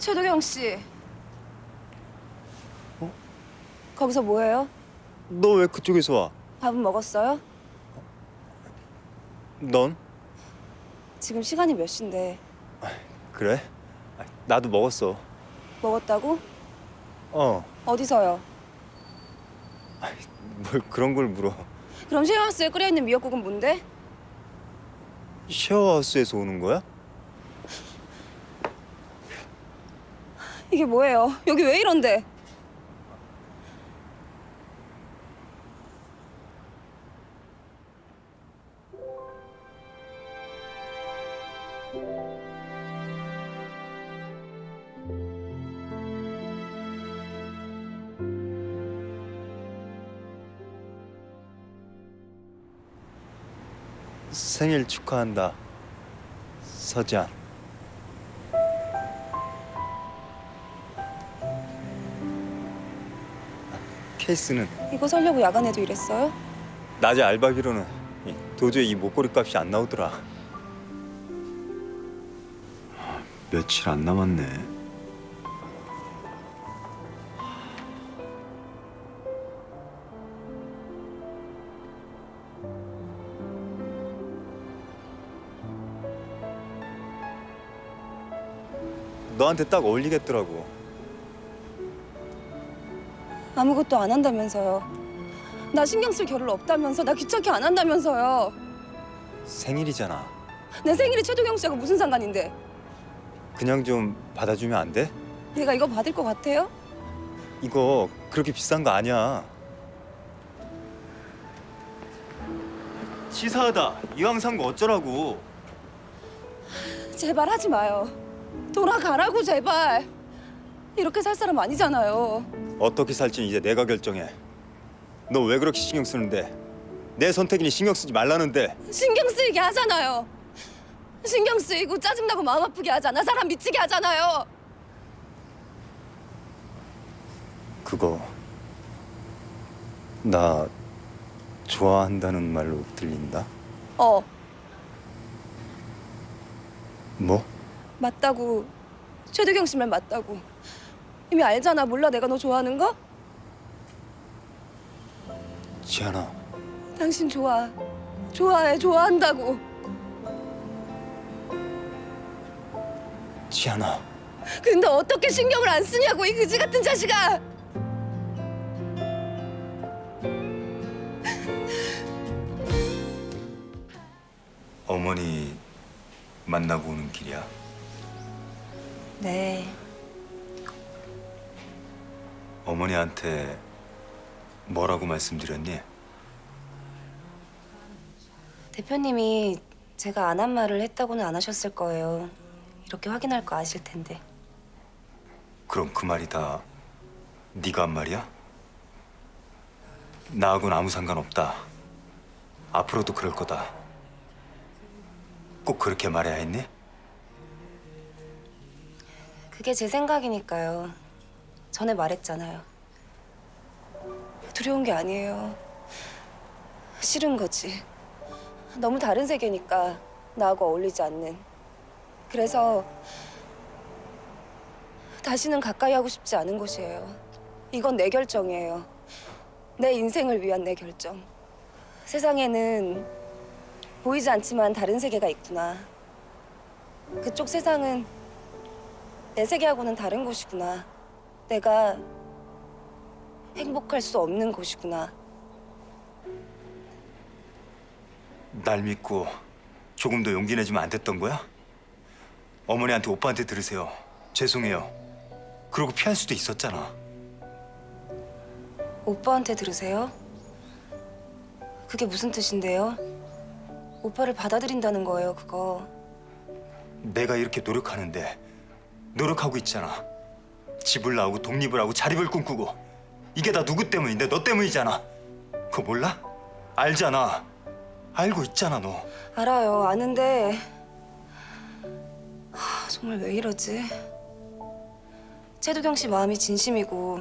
최도경 씨. 어? 거기서 뭐해요? 너 왜 그쪽에서 와? 밥은 먹었어요? 넌? 지금 시간이 몇 시인데 그래? 아, 나도 먹었어. 먹었다고? 어. 어디서요? 뭘 그런 걸 물어. 그럼 쉐어하우스에 끓여있는 미역국은 뭔데? 쉐어하우스에서 오는 거야? 이게 뭐예요? 여기 왜 이런데? 생일 축하한다. 서지안. 케이스는 이거 살려고 야간에도 일했어요? 낮에 알바비로는 이- 도저히 이 목걸이 값이 안 나오더라. 며칠 안 남았네. 너한테 딱 어울리겠더라고. 아무것도 안 한다면서요. 나 신경 쓸 겨를 없다면서 나 귀찮게 안 한다면서요. 생일이잖아. 내 생일이 최도경 씨하고 무슨 상관인데? 그냥 좀 받아주면 안 돼? 내가 이거 받을 것 같아요? 이거 그렇게 비싼 거 아니야. 치사하다. 이왕 산 거 어쩌라고. 제발 하지 마요. 돌아가라고 제발. 이렇게 살 사람 아니잖아요. 어떻게 살지 이제 내가 결정해. 너 왜 그렇게 신경 쓰는데? 내 선택이니 신경 쓰지 말라는데. 신경 쓰이게 하잖아요. 신경 쓰이고 짜증나고 마음 아프게 하잖아. 사람 미치게 하잖아요. 그거 나 좋아한다는 말로 들린다. 어, 뭐? 맞다고. 최도경 씨 말 맞다고. 이미 알잖아. 몰라 내가 너 좋아하는 거? 지안아. 당신 좋아. 좋아해. 좋아한다고. 지안아. 근데 어떻게 신경을 안 쓰냐고 이 그지 같은 자식아. 어머니 만나고 오는 길이야. 네. 어머니한테 뭐라고 말씀드렸니? 대표님이 제가 안 한 말을 했다고는 안 하셨을 거예요. 이렇게 확인할 거 아실 텐데. 그럼 그 말이 다 네가 한 말이야? 나하고는 아무 상관없다. 앞으로도 그럴 거다. 꼭 그렇게 말해야 했니? 그게 제 생각이니까요. 전에 말했잖아요. 두려운 게 아니에요. 싫은 거지. 너무 다른 세계니까 나하고 어울리지 않는. 그래서 다시는 가까이 하고 싶지 않은 곳이에요. 이건 내 결정이에요. 내 인생을 위한 내 결정. 세상에는 보이지 않지만 다른 세계가 있구나. 그쪽 세상은 내 세계하고는 다른 곳이구나. 내가 행복할 수 없는 곳이구나. 날 믿고 조금 더 용기 내주면 안 됐던 거야? 어머니한테 오빠한테 들으세요. 죄송해요. 그러고 피할 수도 있었잖아. 오빠한테 들으세요? 그게 무슨 뜻인데요? 오빠를 받아들인다는 거예요, 그거. 내가 이렇게 노력하는데 노력하고 있잖아. 집을 나오고 독립을 하고 자립을 꿈꾸고 이게 다 누구 때문인데 너 때문이잖아. 그거 몰라? 알잖아. 알고 있잖아 너. 알아요, 아는데 하, 정말 왜 이러지? 최두경 씨 마음이 진심이고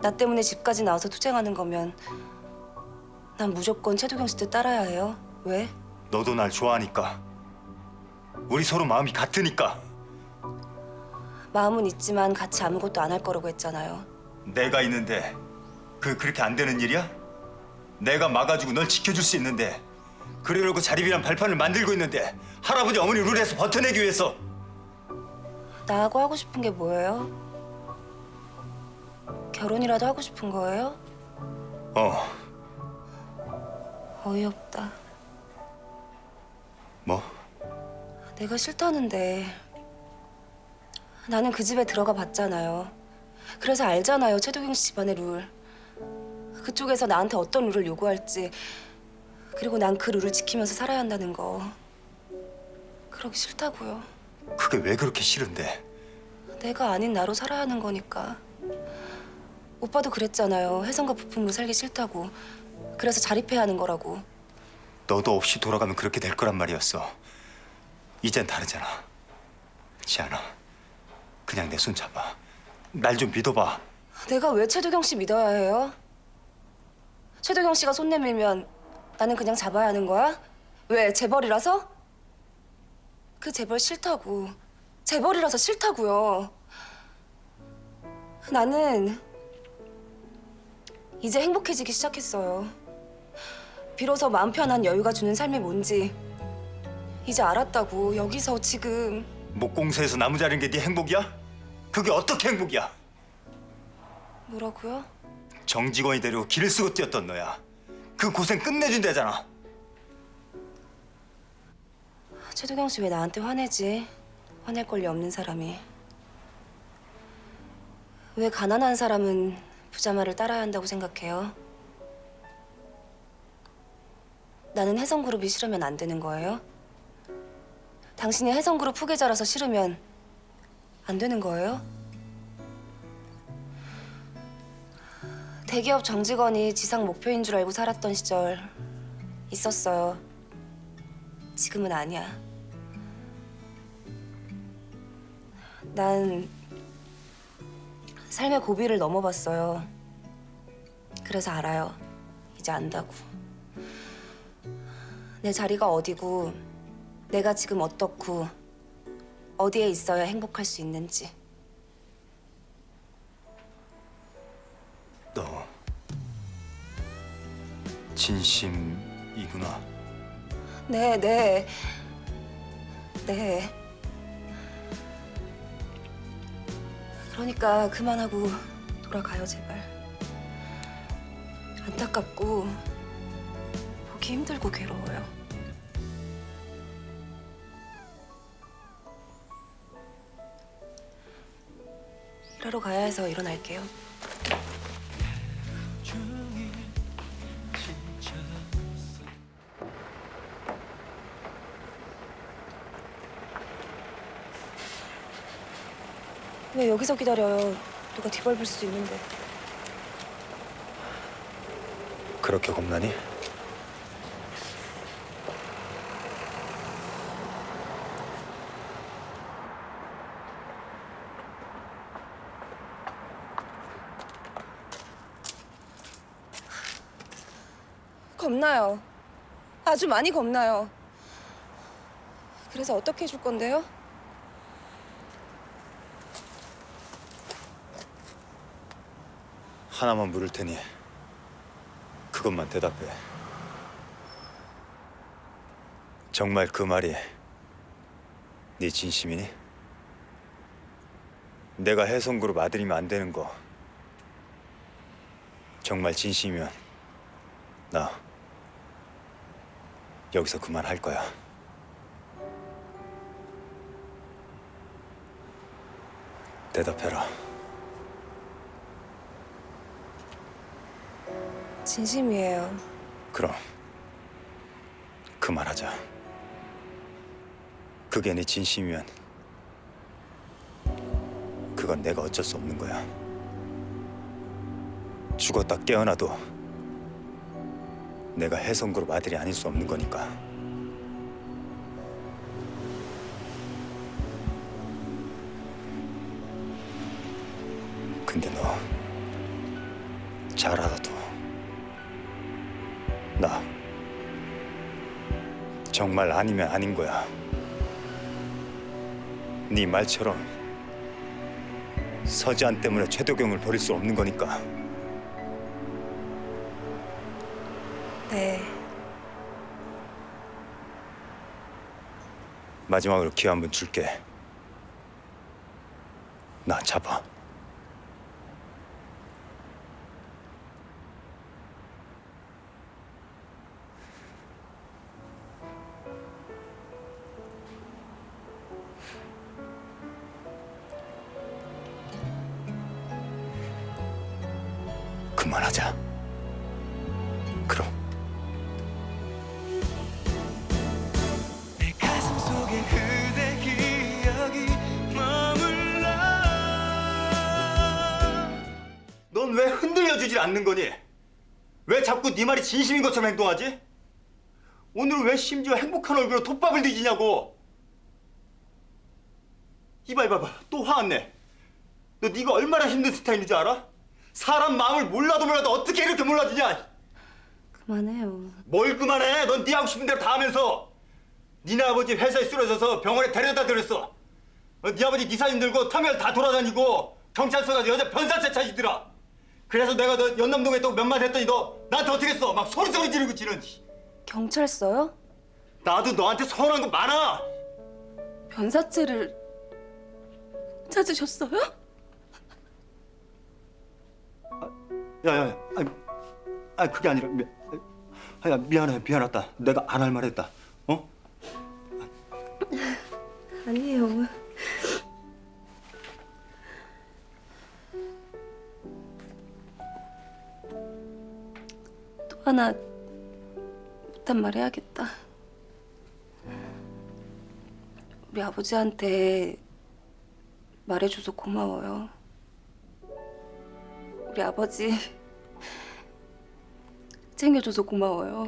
나 때문에 집까지 나와서 투쟁하는 거면 난 무조건 최두경 씨 뜻 따라야 해요. 왜? 너도 날 좋아하니까. 우리 서로 마음이 같으니까. 마음은 있지만 같이 아무것도 안 할 거라고 했잖아요. 내가 있는데 그 그렇게 안 되는 일이야? 내가 막아주고 널 지켜줄 수 있는데 그러려고 자립이란 발판을 만들고 있는데 할아버지 어머니 룰에서 버텨내기 위해서 나하고 하고 싶은 게 뭐예요? 결혼이라도 하고 싶은 거예요? 어 어이없다. 뭐? 내가 싫다는데 나는 그 집에 들어가 봤잖아요. 그래서 알잖아요. 최도경 씨 집안의 룰. 그쪽에서 나한테 어떤 룰을 요구할지 그리고 난 그 룰을 지키면서 살아야 한다는 거. 그러기 싫다고요. 그게 왜 그렇게 싫은데? 내가 아닌 나로 살아야 하는 거니까. 오빠도 그랬잖아요. 혜성과 부품으로 살기 싫다고. 그래서 자립해야 하는 거라고. 너도 없이 돌아가면 그렇게 될 거란 말이었어. 이젠 다르잖아. 지안아, 그냥 내 손 잡아. 날 좀 믿어봐. 내가 왜 최도경 씨 믿어야 해요? 최도경 씨가 손 내밀면 나는 그냥 잡아야 하는 거야? 왜 재벌이라서? 그 재벌 싫다고. 재벌이라서 싫다고요. 나는 이제 행복해지기 시작했어요. 비로소 마음 편한 여유가 주는 삶이 뭔지 이제 알았다고. 여기서 지금 목공소에서 나무 자른 게 네 행복이야? 그게 어떻게 행복이야? 뭐라고요? 정직원이 되려고 길을 쓰고 뛰었던 너야. 그 고생 끝내준다잖아. 최도경 씨 왜 나한테 화내지? 화낼 권리 없는 사람이. 왜 가난한 사람은 부자 말을 따라야 한다고 생각해요? 나는 혜성그룹이 싫으면 안 되는 거예요? 당신이 혜성그룹 후계자라서 싫으면 안 되는 거예요? 대기업 정직원이 지상 목표인 줄 알고 살았던 시절 있었어요. 지금은 아니야. 난 삶의 고비를 넘어봤어요. 그래서 알아요. 이제 안다고. 내 자리가 어디고, 내가 지금 어떻고, 어디에 있어야 행복할 수 있는지. 너 진심이구나. 네, 네. 네. 그러니까 그만하고 돌아가요, 제발. 안타깝고 보기 힘들고 괴로워요. 일하러 가야 해서 일어날게요. 왜 여기서 기다려요? 누가 뒤밟을 수도 있는데. 그렇게 겁나니? 겁나요. 아주 많이 겁나요. 그래서 어떻게 해줄 건데요? 하나만 물을 테니 그것만 대답해. 정말 그 말이 네 진심이니? 내가 해성그룹 아들이면 안 되는 거 정말 진심이면 나 여기서 그만할 거야. 대답해라. 진심이에요. 그럼 그만하자. 그게 네 진심이면 그건 내가 어쩔 수 없는 거야. 죽었다 깨어나도 내가 해성그룹 아들이 아닐 수 없는 거니까. 근데 너 잘하다도 나 정말 아니면 아닌 거야. 네 말처럼 서지한 때문에 최도경을 버릴 수 없는 거니까. 네. 마지막으로 기회 한 번 줄게. 나 잡아. 그만하자. 주질 않는 거니? 왜 자꾸 네 말이 진심인 것처럼 행동하지? 오늘은 왜 심지어 행복한 얼굴로 톱밥을 뒤지냐고? 이봐 이봐 봐. 또 화났네. 너 네가 얼마나 힘든 스타일인 줄 알아? 사람 마음을 몰라도 몰라도 어떻게 이렇게 몰라주냐? 그만해요. 뭘 그만해? 넌 네 하고 싶은 대로 다 하면서 니네 아버지 회사에 쓰러져서 병원에 데려다 드렸어. 어, 네 아버지 네 사진 들고 터미널 다 돌아다니고 경찰서 가서 여자 변사체 찾으더라. 그래서 내가 너 연남동에 또 몇 마디 했더니 너 나한테 어떻게 했어? 막 소리 소리 지르고 지는. 경찰서요? 나도 너한테 서운한 거 많아. 변사체를 찾으셨어요? 야야야, 아니, 아니 그게 아니라 미, 아, 야 미안해 미안하다. 내가 안 할 말했다. 어? 아니에요. 또 하나 못한 말 해야겠다. 우리 아버지한테 말해줘서 고마워요. 우리 아버지 챙겨줘서 고마워요.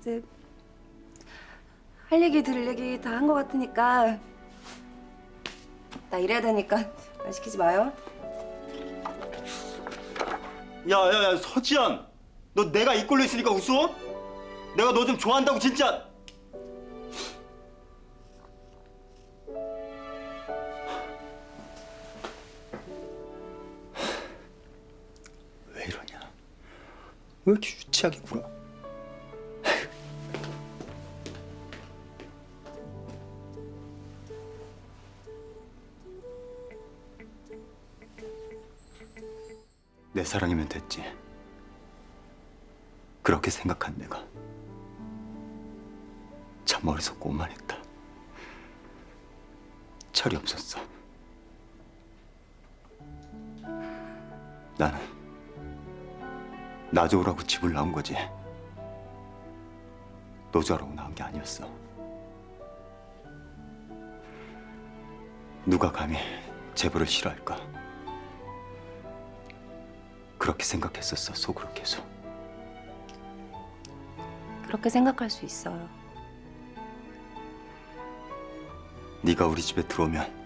이제 할 얘기 들을 얘기 다 한 것 같으니까 나 일해야 되니까 말 시키지 마요. 야야야 서지현, 너 내가 이 꼴로 있으니까 웃어? 내가 너 좀 좋아한다고 진짜. 왜 이러냐? 왜 이렇게 유치하게 굴어? 내 사랑이면 됐지. 그렇게 생각한 내가 참 어리석고 오만했다. 철이 없었어. 나는 나 좋으라고 집을 나온 거지. 너 좋아라고 나온 게 아니었어. 누가 감히 제보를 싫어할까? 그렇게 생각했었어 속으로 계속. 그렇게 생각할 수 있어요. 네가 우리 집에 들어오면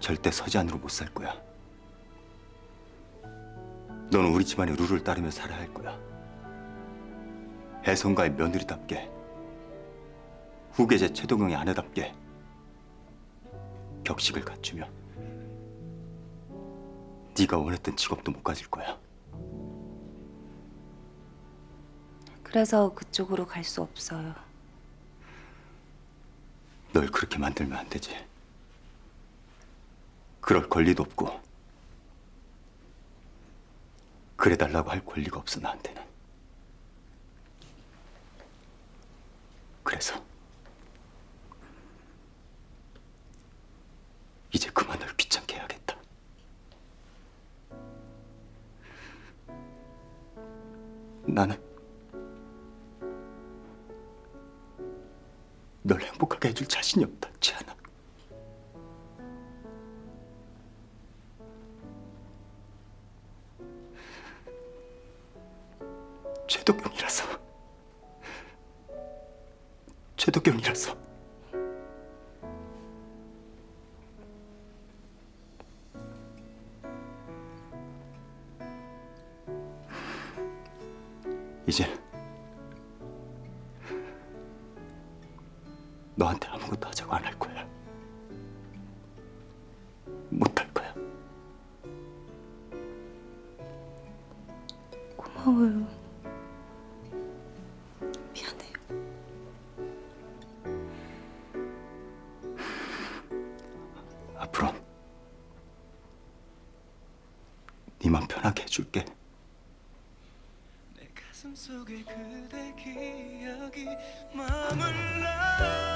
절대 서지 안으로 못 살 거야. 너는 우리 집안의 룰을 따르며 살아야 할 거야. 해성가의 며느리답게 후계자 최동영의 아내답게 격식을 갖추며 네가 원했던 직업도 못 가질 거야. 그래서 그쪽으로 갈 수 없어요. 널 그렇게 만들면 안 되지. 그럴 권리도 없고 그래달라고 할 권리가 없어 나한테는. 그래서 이제 그만 널 나는 널 행복하게 해줄 자신이 없다, 지안아. 최 너한테 아무것도 하자고 안 할 거야. 못 할 거야. 고마워요. 미안해요. 앞으로 네맘 편하게 해줄게. 내 가슴 속에 그대 기억이 머물러